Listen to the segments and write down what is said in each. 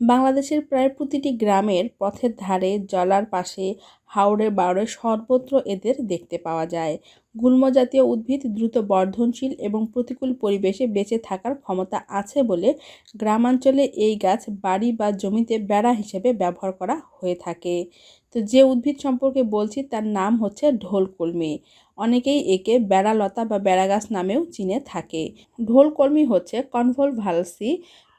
বাংলাদেশের প্রায় প্রতিটি গ্রামের পথের ধারে, জলার পাশে হাওড়ে বাওড়ে সর্বত্র এদের দেখতে পাওয়া যায়। গুল্ম জাতীয় উদ্ভিদ দ্রুত বর্ধনশীল এবং প্রতিকূল পরিবেশে বেঁচে থাকার ক্ষমতা আছে বলে গ্রামাঞ্চলে এই গাছ বাড়ি বা জমিতে বেড়া হিসেবে ব্যবহার করা হয়ে থাকে। তো যে উদ্ভিদ সম্পর্কে বলছি তার নাম হচ্ছে ঢোলকলমি। অনেকেই একে বেড়ালতা বা বেড়া গাছ নামেও চিনে থাকে। ঢোলকলমি হচ্ছে কনভল ভালসি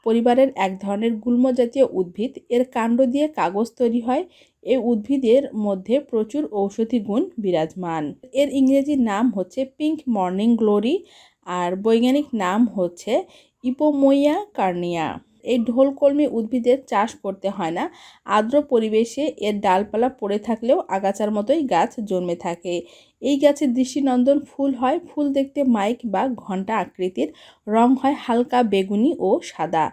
পরিবারের এক ধরনের গুল্ম জাতীয় উদ্ভিদ। এর কাণ্ড দিয়ে কাগজ তৈরি হয়। এই উদ্ভিদের মধ্যে প্রচুর ঔষধি গুণ বিরাজমান। এর ইংরেজি নাম হচ্ছে পিঙ্ক মর্নিং গ্লোরি আর বৈজ্ঞানিক নাম হচ্ছে ইপোমোইয়া কার্নিয়া। এই ঢোলকলমি উদ্ভিদের চাষ করতে হয় না। আর্দ্র পরিবেশে এর ডালপালা পড়ে থাকলেও আগাছার মতোই গাছ জন্মে থাকে। এই গাছে দৃষ্টিনন্দন ফুল হয়। ফুল দেখতে মাইক বা ঘণ্টা আকৃতির। রং হয় হালকা বেগুনি ও সাদা।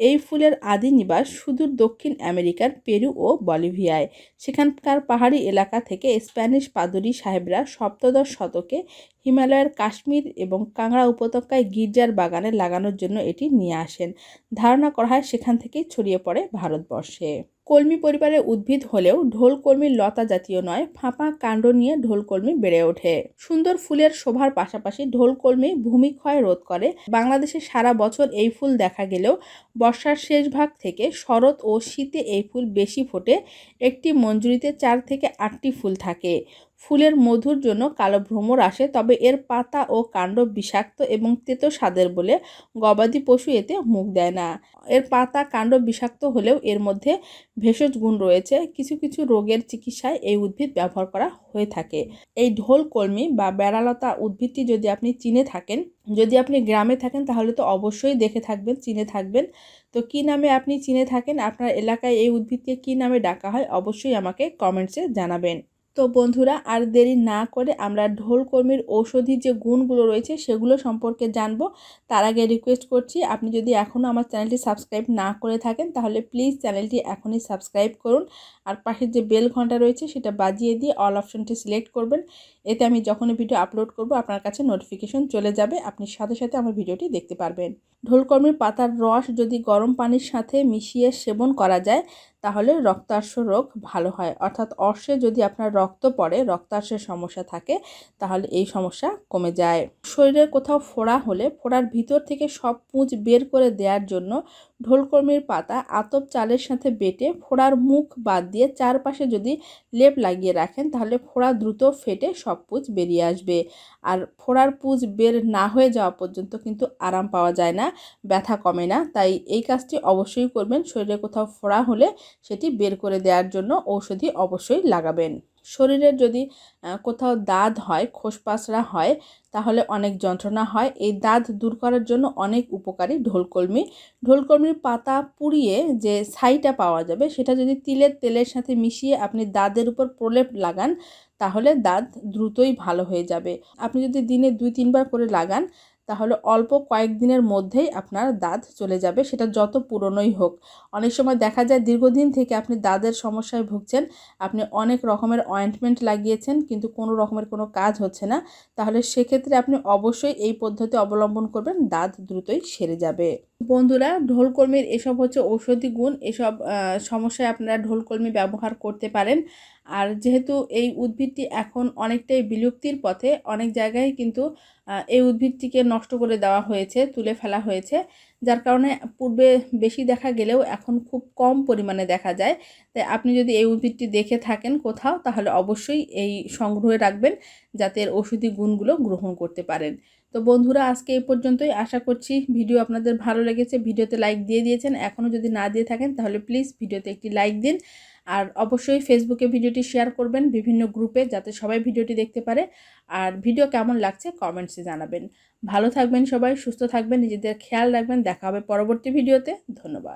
এই ফুলের আদি নিবাস সুদূর দক্ষিণ আমেরিকার পেরু ও বলিভিয়ায়। সেখানকার পাহাড়ি এলাকা থেকে স্প্যানিশ পাদুরি সাহেবরা সপ্তদশ শতকে হিমালয়ের কাশ্মীর এবং কাংড়া উপত্যকায় গির্জার বাগানে লাগানোর জন্য এটি নিয়ে আসেন। ধারণা করা হয় সেখান থেকেই ছড়িয়ে পড়ে ভারতবর্ষে। কলমি পরিবারের উদ্ভিদ হলেও ঢোলকলমি লতা জাতীয় নয়, ফাঁপা কাণ্ড নিয়ে ঢোলকলমি বেড়ে ওঠে। সুন্দর ফুলের শোভার পাশাপাশি ঢোলকলমি ভূমিক্ষয় রোধ করে। বাংলাদেশে সারা বছর এই ফুল দেখা গেলেও বর্ষার শেষ ভাগ থেকে শরৎ ও শীতে এই ফুল বেশি ফোটে। একটি মঞ্জুরিতে চার থেকে আটটি ফুল থাকে। ফুলের মধুর জন্য কালো ভ্রমর আসে, তবে এর পাতা ও কাণ্ড বিষাক্ত এবং তেতো স্বাদের বলে গবাদি পশু এতে মুখ দেয় না। এর পাতা, কাণ্ড বিষাক্ত হলেও এর মধ্যে ভেষজ গুণ রয়েছে। কিছু কিছু রোগের চিকিৎসায় এই উদ্ভিদ ব্যবহার করা হয়ে থাকে। এই ঢোল কলমি বা বেড়ালতা উদ্ভিদটি যদি আপনি চিনে থাকেন, যদি আপনি গ্রামে থাকেন, তাহলে তো অবশ্যই দেখে থাকবেন, চিনে থাকবেন। তো কি নামে আপনি চিনে থাকেন, আপনার এলাকায় এই উদ্ভিদকে কি নামে ডাকা হয়, অবশ্যই আমাকে কমেন্টসে জানাবেন। তো বন্ধুরা, আর দেরি না করে আমরা ঢোলকর্মীর ঔষধি যে গুণগুলো রয়েছে সেগুলো সম্পর্কে জানব। তার আগে রিকোয়েস্ট করছি, আপনি যদি এখনও আমার চ্যানেলটি সাবস্ক্রাইব না করে থাকেন, তাহলে প্লিজ চ্যানেলটি এখনই সাবস্ক্রাইব করুন। আর পাশের যে বেল ঘণ্টা রয়েছে সেটা বাজিয়ে দিয়ে অল অপশনটি সিলেক্ট করবেন। এতে আমি যখনই ভিডিও আপলোড করব, আপনার কাছে নোটিফিকেশন চলে যাবে। আপনি সাথে সাথে আমার ভিডিওটি দেখতে পারবেন। ঢোলকর্মীর পাতার রস যদি গরম পানির সাথে মিশিয়ে সেবন করা যায় তাহলে রক্তার্শ রোগ ভালো হয়। অর্থাৎ অর্শে যদি আপনার রক্ত পড়ে রক্তার্শের সমস্যা থাকে, তাহলে এই সমস্যা কমে যায়। শরীরের কোথাও ফোড়া হলে ফোড়ার ভিতর থেকে সব পুঁজ বের করে দেওয়ার জন্য ঢোলকর্মীর পাতা আতপ চালের সাথে বেটে ফোড়ার মুখ বাদ দিয়ে চারপাশে যদি লেপ লাগিয়ে রাখেন, তাহলে ফোড়া দ্রুত ফেটে সব পুঁজ বেরিয়ে আসবে। আর ফোড়ার পুঁজ বের না হয়ে যাওয়া পর্যন্ত কিন্তু আরাম পাওয়া যায় না, ব্যথা কমে না। তাই এই কাজটি অবশ্যই করবেন। শরীরে কোথাও ফোড়া হলে সেটি বের করে দেওয়ার জন্য ঔষধি অবশ্যই লাগাবেন। শরীরের যদি কোথাও দাঁত হয় খোসপাসরা হয়, তাহলে অনেক যন্ত্রণা হয়। এই দাঁত দূর করার জন্য অনেক উপকারী ঢোলকলমি ঢোলকলমির পাতা পুড়িয়ে যে ছাইটা পাওয়া যাবে, সেটা যদি তিলের তেলের সাথে মিশিয়ে আপনি দাঁতের উপর প্রলেপ লাগান, তাহলে দাঁত দ্রুতই ভালো হয়ে যাবে। আপনি যদি দিনে দুই তিনবার করে লাগান তাহলে অল্প কয়েকদিনের মধ্যেই আপনার দাঁত চলে যাবে, সেটা যত পুরনোই হোক। অনেক সময় দেখা যায় দীর্ঘদিন থেকে আপনি দাঁতের সমস্যায় ভুগছেন, আপনি অনেক রকমের অয়েন্টমেন্ট লাগিয়েছেন, কিন্তু কোনো রকমের কোনো কাজ হচ্ছে না, তাহলে সেক্ষেত্রে আপনি অবশ্যই এই পদ্ধতি অবলম্বন করবেন, দাঁত দ্রুতই সেরে যাবে। বন্ধুরা, ঢোলকর্মীর এসব হচ্ছে ঔষধি গুণ, এসব সমস্যায় আপনারা ঢোলকর্মী ব্যবহার করতে পারেন। আর যেহেতু এই উদ্ভিদটি এখন অনেকটাই বিলুপ্তির পথে অনেক জায়গায় কিন্তু এই উদ্ভিদটিকে নষ্ট করে দেওয়া হয়েছে, তুলে ফেলা হয়েছে। যার কারণে পূর্বে বেশি দেখা গেলেও এখন খুব কম পরিমাণে দেখা যায়। তাই আপনি যদি এই উদ্ভিদটি দেখে থাকেন কোথাও, তাহলে অবশ্যই এই সংগ্রহে রাখবেন যাতে এর ওষুধি গুণগুলো গ্রহণ করতে পারেন। তো বন্ধুরা, আজকে এই পর্যন্তই। আশা করছি ভিডিও আপনাদের ভালো লেগেছে। ভিডিওতে লাইক দিয়ে দিয়েছেন। এখনও যদি না দিয়ে থাকেন, তাহলে প্লিজ ভিডিওতে একটি লাইক দিন। আর অবশ্যই ফেসবুকে ভিডিওটি শেয়ার করবেন বিভিন্ন গ্রুপে যাতে সবাই ভিডিওটি দেখতে পারে। আর ভিডিও কেমন লাগছে কমেন্টসে জানাবেন। ভালো থাকবেন সবাই, সুস্থ থাকবেন, নিজেদের খেয়াল রাখবেন। দেখা হবে পরবর্তী ভিডিওতে ধন্যবাদ।